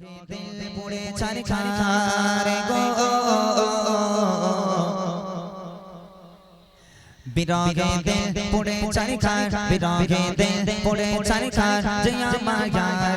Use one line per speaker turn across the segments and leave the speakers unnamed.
দিল পুড়ে ছারখার গো। বিরগে দিল পুড়ে ছারখার বিরগে দিল পুড়ে ছারখার জয়া মায়া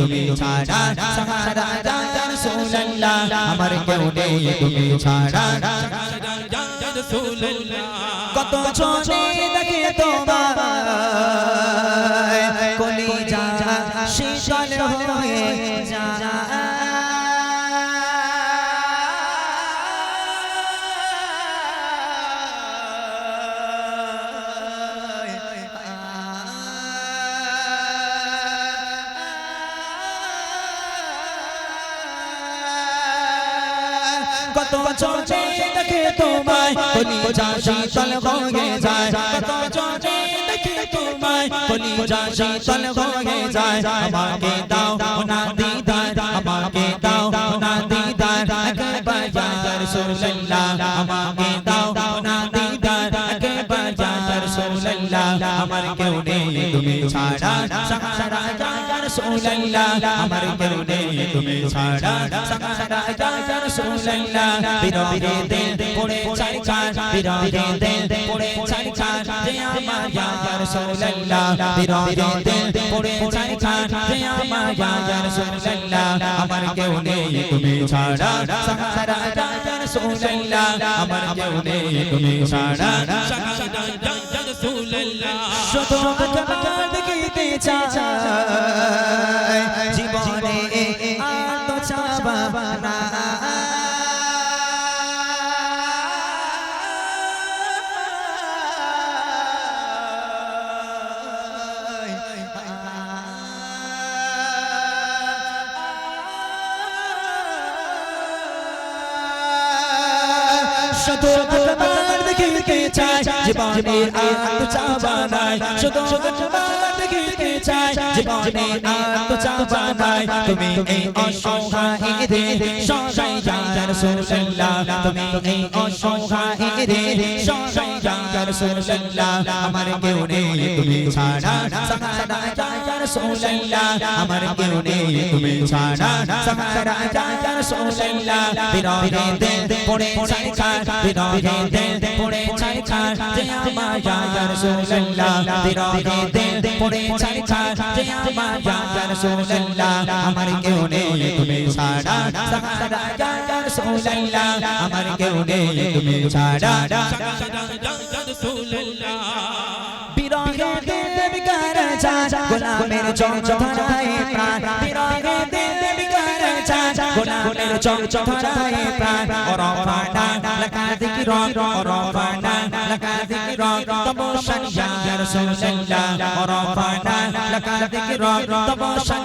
তুমি ছাড়া সাহারা জায়া রাসূলুল্লাহ আমার কেউ নেই, তুমি ছাড়া। কত দেখে তোমার কলি যা শীতল হয়ে কত ছোটে দেখে তোমায়, কলি যা শীতল হয়ে যায়। কত ছোটে দেখে তোমায়, কলি যা শীতল হয়ে যায়। আমাকে দাও না দিদার, আমাকে আমার কেউ নেই, তুমি ছাড়া। রাসূলুল্লাহ, আমার কেউ নেই তুমি ছাড়া সাহারা ইয়া রাসূলুল্লাহ। বিরগে দিল পড়ে ছাড়খার বিরগে দিল পড়ে ছাড়খার যে আমার ইয়া রাসূলুল্লাহ। বিরগে দিল পড়ে ছাড়খার যে আমার ইয়া রাসূলুল্লাহ। আমার কেউ নেই তুমি ছাড়া সাহারা ইয়া রাসূলুল্লাহ। আমার কেউ নেই তুমি ছাড়া শুধু তোমার দেখিতে চাই তোমার দেখিতে চাই, জীবনে আর চাবা নাই। শুধু দেখিতে চাই, জীবনে আর চাবা নাই। তুমি এই অসহায় রে সহায় ইয়া রাসূলুল্লাহ। তুমি এই অসহায় রে সহায় ইয়া রাসূলুল্লাহ। আমার কেউ নেই, তুমি ছাড়া সাহারা ইয়া রাসূলুল্লাহ। আমার কেউ নেই, তুমি ছাড়া সাহারা ইয়া রাসূলুল্লাহ। বিরহে দিল পড়ে ছাড়খার বিরহে দিল পড়ে ছাড়খার যে আমার ইয়া রাসূলুল্লাহ বিরহে দিল পড়ে ছাড়খার যে আমার ইয়া রাসূলুল্লাহ আমার কেউ নেই তুমি ছাড়া সাহারা ইয়া রাসূলুল্লাহ আমার কেউ নেই তুমি ছাড়া বিরহে দিল বিকার চাঁদ গোলামের চঞ্চল প্রাণ। বিরহে দিল চাঁদ গোলামের চঞ্চল ধরায় প্রাণ। অরফানা লাকা যিকির অরফানা লাকা যিকির তব শানিয়া রাসূলুল্লাহ অরফানা লাকা যিকির তব শানিয়া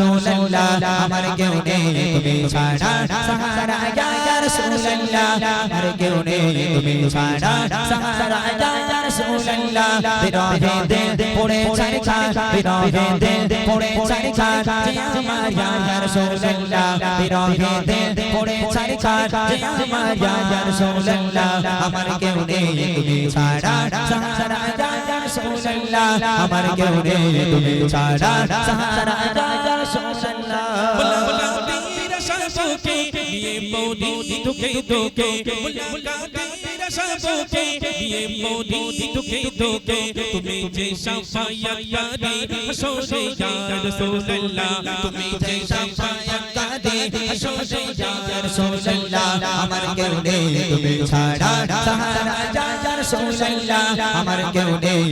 রাসূলুল্লাহ আমার কেউ নেই তুমি ছাড়া সাহারা ইয়া রাসূলুল্লাহ আমার কেউ নেই তুমি ছাড়া সাহারা ইয়া রাসূলুল্লাহ বিরহে দিল পড়ে ছাড়খার বিরহে দিল পড়ে ছাড়খার আমার ইয়া রাসূলুল্লাহ বিরহে দিল পড়ে ছাড়খার আমার ইয়া রাসূলুল্লাহ আমার কেউ নেই তুমি ছাড়া সাহারা ইয়া রাসূলুল্লাহ আমার কেউ নেই তুমি ছাড়া সাহারা ইয়া
তুমি যে সাফায়াতকারী হাসরে ইয়া রাসূলুল্লাহ তুমি যে সাফায়াতকারী হাসরে ইয়া
রাসূলুল্লাহ আমার রাসূলুল্লাহ, আমার কেউ নেই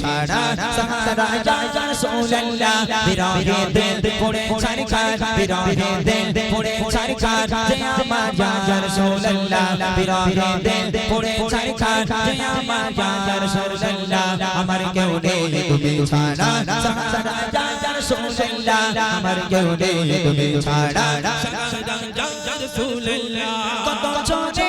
ছাড়া। সাহারা ইয়া রাসূলুল্লাহ, বিরহে দিল পড়ে ছাড়খার বিরহে দিল পড়ে ছাড়খার যে আমার আমার রাসূলুল্লাহ, বিরহে দিল পড়ে ছাড় যে আমার ইয়া রাসূলুল্লাহ, আমার কেউ নেই তুমি ছাড়া। সাহারা ইয়া রাসূলুল্লাহ, আমার কেউ নেই তুমি ছাড়া। কত চোখে দেখে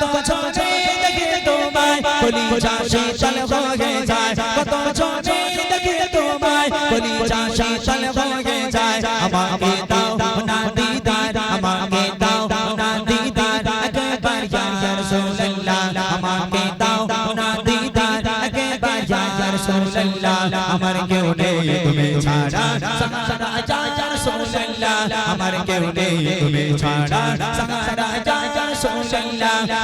কত চোখে দেখে তোমায় কলিজা শীতল হয়ে যায়। কত চোখে দেখে তোমায় কলিজা শীতল হয়ে যায়। আমাকে দাও না দিদার, আমাকে দাও না দিদার, একবার ইয়া রাসূলুল্লাহ আমাকে দাও না দিদার, একবার ইয়া রাসূলুল্লাহ আমার কেউ নেই তুমি ছাড়া সাহারা ইয়া রাসূলুল্লাহ আমার কেউ নেই তুমি ছাড়া সাহারা ইয়া রাসূলুল্লাহ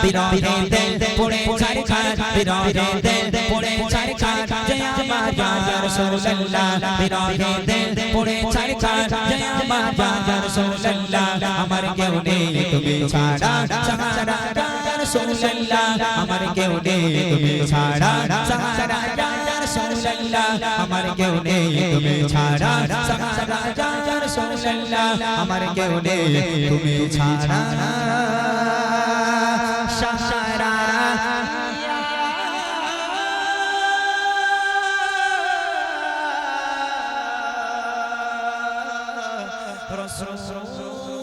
দিল পড়ে ছাড় ছাড়। বিরহে দিল পড়ে ছাড় ছাড়। জয় আমার ইয়া রাসূলুল্লাহ বিরহে দিল পড়ে ছাড় ছাড়। জয় আমার ইয়া রাসূলুল্লাহ আমার কেউ নেই আমার কেউ নেই আমার কেউ নেই তুমি ছাড়া। রসুল